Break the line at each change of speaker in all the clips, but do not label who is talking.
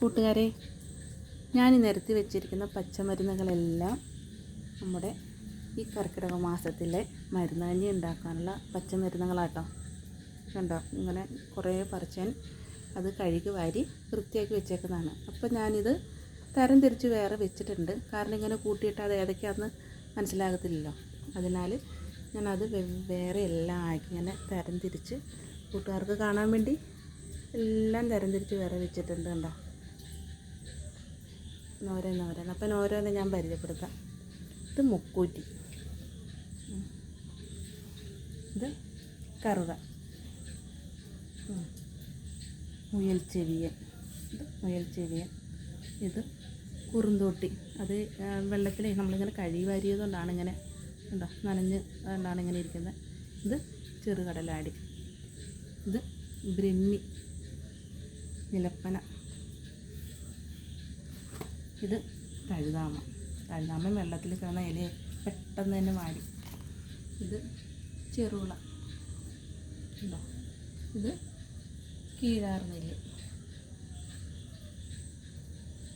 കൂട്ടുകാരെ ഞാൻ നിരത്തി വെച്ചിരിക്കുന്ന പച്ചമരുന്നുകളെല്ലാം നമ്മുടെ ഈ കർക്കിടക മാസത്തിലെ മരുന്നാഞ്ഞി ഉണ്ടാക്കാനുള്ള പച്ചമരുന്നുകളാട്ടോ. കണ്ടോ? ഇങ്ങനെ കുറേ പറിച്ചാൻ അത് കഴുകി വാരി വൃത്തിയാക്കി വെച്ചേക്കുന്നതാണ്. അപ്പോൾ ഞാനിത് തരം തിരിച്ച് വേറെ വെച്ചിട്ടുണ്ട്. കാരണം ഇങ്ങനെ കൂട്ടിയിട്ട് അത് ഏതൊക്കെയാണെന്ന് മനസ്സിലാകത്തില്ലല്ലോ. അതിനാൽ ഞാനത് വേറെ എല്ലാം ആക്കി ഇങ്ങനെ തരം തിരിച്ച് കൂട്ടുകാർക്ക് കാണാൻ വേണ്ടി എല്ലാം തരം തിരിച്ച് വേറെ വെച്ചിട്ടുണ്ട് കണ്ടോ. ഓരോന്ന് ഓരോന്ന് അപ്പം ഓരോന്ന് ഞാൻ പരിചയപ്പെടുത്താം. ഇത് മുക്കൂറ്റി. ഇത് കറുക. മുയൽ ചെവിയൻ. ഇത് മുയൽ ചെവിയൻ. ഇത് കുറുന്തോട്ടി. അത് വെള്ളത്തിൽ നമ്മളിങ്ങനെ കഴുകി വാരിയതുകൊണ്ടാണ് ഇങ്ങനെ ഉണ്ടോ നനഞ്ഞ് അതുകൊണ്ടാണ് ഇങ്ങനെ ഇരിക്കുന്നത്. ഇത് ചെറുകടലാടി. ഇത് ബ്രഹ്മി. നിലപ്പന. ഇത് തഴുതാമ തഴുതാമ വെള്ളത്തിൽ കിടന്ന ഇല പെട്ടെന്ന് തന്നെ വാടി. ഇത് ചെറുള ഉണ്ടോ ഇത് കീഴാർനെല്ലി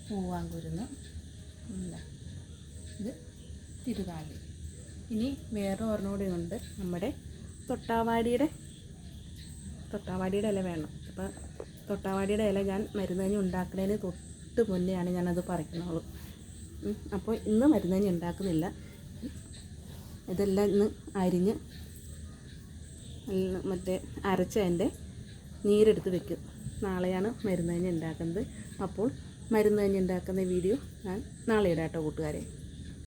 പൂവാങ്കുരുന്ന്. ഇല്ല ഇത് തിരുതാലി ഇനി വേറെ ഒരെണ്ണൂടെ ഉണ്ട് നമ്മുടെ തൊട്ടാവാടിയുടെ. തൊട്ടാവാടിയുടെ ഇല വേണം. അപ്പോൾ തൊട്ടാവാടിയുടെ ഇല ഞാൻ മരുന്നഞ്ഞി ഉണ്ടാക്കുന്നതിന് തൊട്ട് മുന്നെയാണ് ഞാനത് പറിക്കുന്നത് ഉം, അപ്പോൾ ഇന്ന് മരുന്നഞ്ഞി ഉണ്ടാക്കുന്നില്ല. ഇതെല്ലാം ഇന്ന് അരിഞ്ഞ് മറ്റേ അരച്ച് അതിന്റെ നീരെടുത്ത് വെക്കും. നാളെയാണ് മരുന്നഞ്ഞി ഉണ്ടാക്കുന്നത്. അപ്പോൾ മരുന്നഞ്ഞി ഉണ്ടാക്കുന്ന വീഡിയോ ഞാൻ നാളെ ഇടാട്ടോ കേട്ടോ കൂട്ടുകാരെ.